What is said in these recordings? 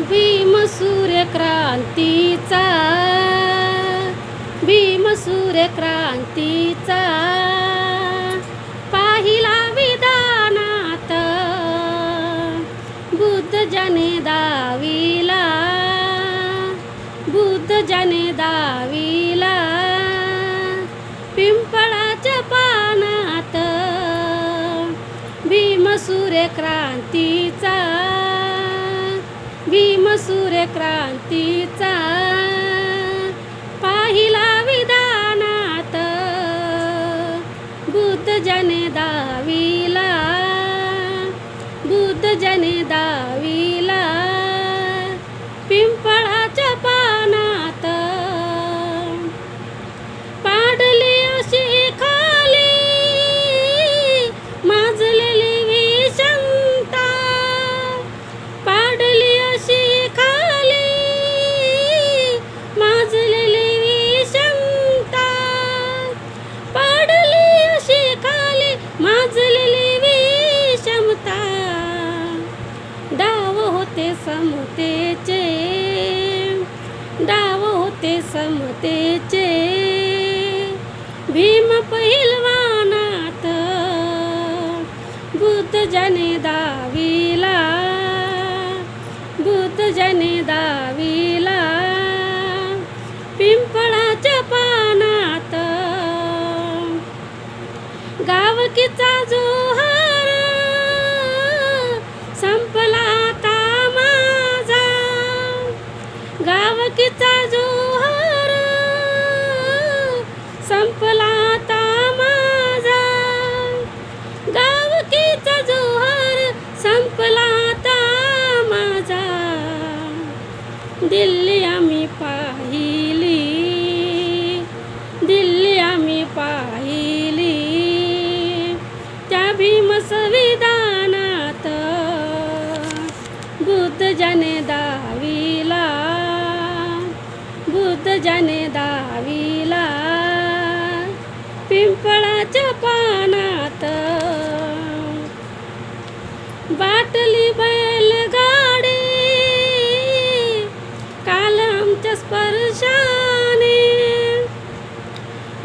भीम सूर्यक्रांतीचा भीम सूर्यक्रांतीचा पाहिला विधानात बुद्ध जने दाविला बुद्ध जने दाविला. पिंपळाच्या पानात भीम सूर्यक्रांतीचा भीम सूर्यक्रांतीचा पाहिला विधानात. बुद्ध जने दाविला बुद्ध जने दाविला डाव होते समतेचे. भीम पहिलवानात बुद्ध जने दाविला बुद्ध जने दाविला. पिंपळाच्या पानात गावकीचा जो delícia!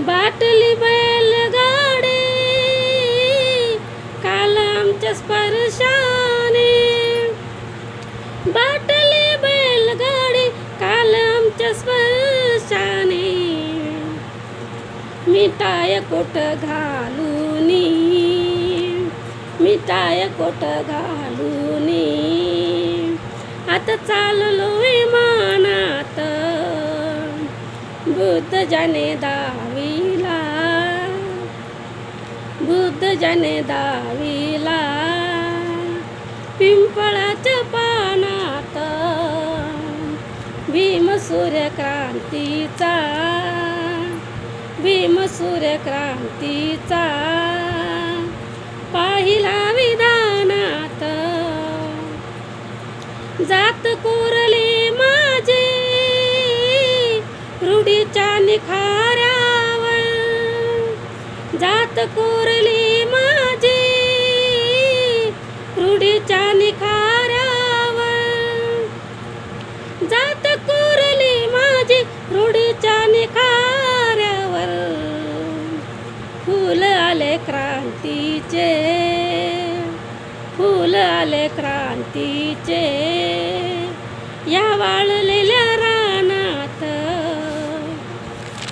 बाटली बैलगाडी काल आमच्या स्पर्शाने. बाटली बैलगाडी काल आमच्या स्पर्शाने. मिठाय कोट घालून मिठाय कोट घालून. आता चाललो विमानात बुद्ध जाने दा बुद्ध जने दाविला पिंपळाच्या पानात भीम सूर्यक्रांतीचा भीम सूर्यक्रांतीचा. पाहिला विधानात जात कोरले माझे रूढीच्या निखाऱ्यावर. जात कोरली क्रांतीचे. फुल आले क्रांतीचे. या वाळलेल्या रानात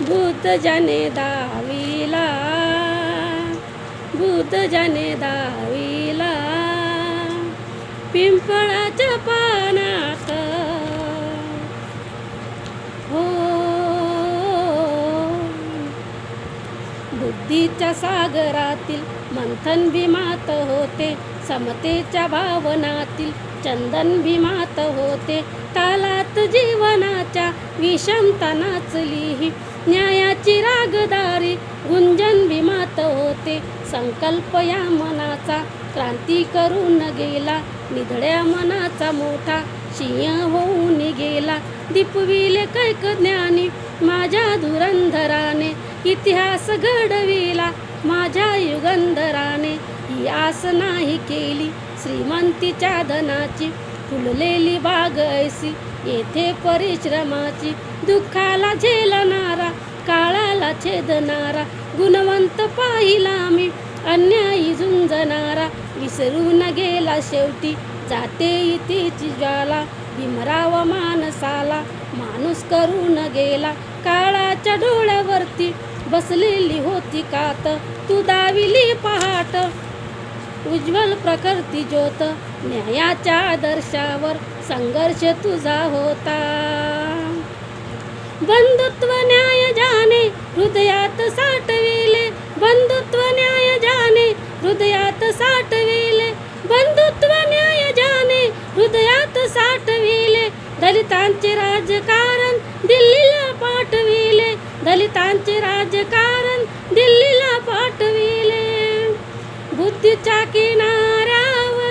बुद्ध जाने दाविला. बुद्ध जाने दाविला. पिंपळाच्या पा नदीच्या सागरातील मंथन भीमात होते समतेच्या भावनातील चंदन भीमात होते. तालात जीवनाच्या विषमता नाचली न्यायाची रागदारी गुंजन भीमात होते. संकल्प या मनाचा क्रांती करून गेला निधड्या मनाचा मोठा सिंह होऊन गेला. दीपविले कैक ज्ञानी माझ्या धुरंधराने इतिहास घडविला माझ्या युगंधराने. ही आस नाही केली श्रीमंतीच्या धनाची. फुललेली बाग ऐसी येथे परिश्रमाची. दुःखाला झेलणारा काळाला छेदणारा. गुणवंत पाहिला मी अन्यायी झुंजणारा. विसरून गेला शेवटी जाते इथेची ज्वाला. भीमराव मानसाला माणूस करून गेला. काळाच्या डोळ्यावरती बसलेली होती कात तू दाविली पहाट. उज्ज्वल प्रकृती ज्योत न्यायाच्या आदर्शावर संघर्ष तुझा होता. बंधुत्व न्याय जाने हृदयात साठविले. बंधुत्व न्याय जाने हृदयात साठविले. बंधुत्व न्याय जाने हृदयात साठविले. दलितांचे राजकारण दिल्लीला पाठविले. दलितांचे राजकारण दिल्लीला पाठविले. बुद्धीच्या किनाऱ्यावर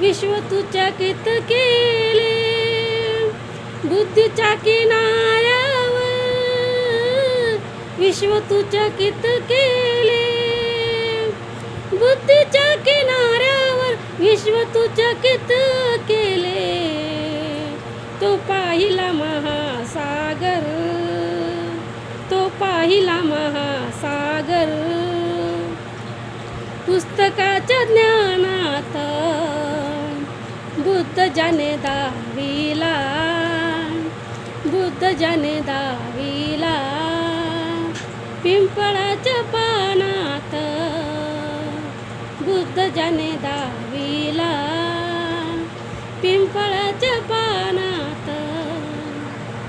विश्व तू चकित केले. बुद्धीच्या किनाऱ्यावर विश्व तू चकित केले. बुद्धीच्या किनाऱ्यावर विश्व तू चकित केले पुस्तकाच्या ज्ञानात बुद्ध जाने दाविला बुद्ध जाने दाविला. पिंपळाच्या पानात बुद्ध जाने दाविला.